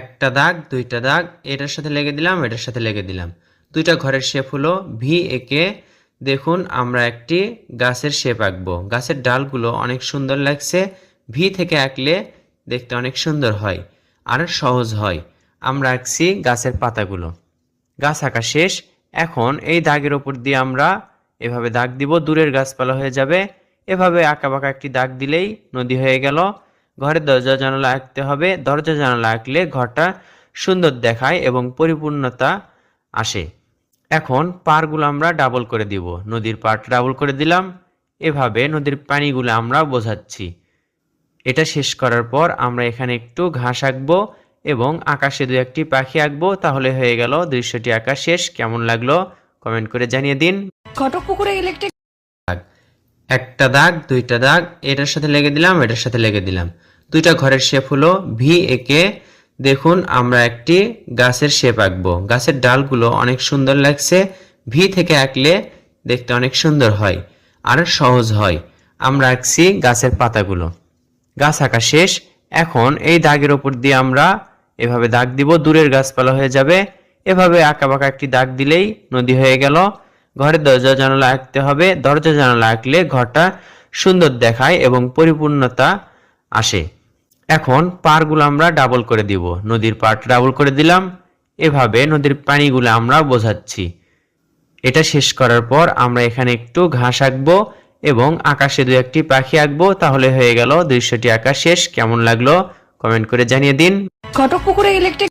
একটা দাগ, দুইটা দাগ, এটার সাথে লেগে দিলাম, এটার সাথে লেগে দিলাম। দুইটা ঘরের শেপ হলো ভি একে দেখুন, আমরা একটি গাছের শেপ আঁকবো। গাছের ডালগুলো অনেক সুন্দর লাগছে। ভি থেকে আঁকলে দেখতে অনেক সুন্দর হয় আর সহজ হয়। আমরা আঁকছি গাছের পাতাগুলো। গাছ আঁকা শেষ। এখন এই দাগের ওপর দিয়ে আমরা এভাবে দাগ দিব। দূরের গাছপালা হয়ে যাবে। এভাবে আঁকা বাঁকা একটি দাগ দিলেই নদী হয়ে গেল। ঘরের দরজা জানালা আঁকতে হবে। দরজা জানালা আঁকলে ঘরটা সুন্দর দেখায় এবং পরিপূর্ণতা আসে। এখন পারগুলো আমরা ডাবল করে দিব। নদীর পাট ডাবল করে দিলাম। এভাবে নদীর পানিগুলো আমরা বোঝাচ্ছি। এটা শেষ করার পর আমরা এখানে একটু ঘাস আঁকবো এবং আকাশে দু একটি পাখি আঁকবো। তাহলে হয়ে গেল দৃশ্যটি আঁকা শেষ। কেমন লাগল? কমেন্ট করে জানিয়ে দিন। ঘটকপুকুরে ইলেকট্রিক একটা দাগ, দুইটা দাগ, এটার সাথে লেগে দিলাম, এটার সাথে লেগে দিলাম। দুইটা ঘরের শেপ হলো ভি একে দেখুন আমরা একটি গাছের শেপ আঁকবো। গাছের ডালগুলো অনেক সুন্দর লাগছে। ভি থেকে আঁকলে দেখতে অনেক সুন্দর হয়, আর সহজ হয়। আমরা আঁকছি গাছের পাতাগুলো। গাছ আঁকা শেষ। এখন এই দাগের ওপর দিয়ে আমরা এভাবে দাগ দিব। দূরের গাছপালা হয়ে যাবে। এভাবে আঁকা বাঁকা একটি দাগ দিলেই নদী হয়ে গেল। ঘরের দরজা জানালা আঁকতে হবে। দরজা জানালা আঁকলে ঘরটা সুন্দর দেখায় এবং পরিপূর্ণতা আসে। এখন পারগুলো আমরা ডাবল করে দিব। নদীর পাট ডাবল করে দিলাম। এভাবে নদীর পানিগুলো আমরা বোঝাচ্ছি। এটা শেষ করার পর আমরা এখানে একটু ঘাস আঁকবো এবং আকাশে দু একটি পাখি আঁকবো। তাহলে হয়ে গেল দৃশ্যটি আঁকা শেষ। কেমন লাগল? কমেন্ট করে জানিয়ে দিন। ঘটকপুকুরে ইলেকট্রিক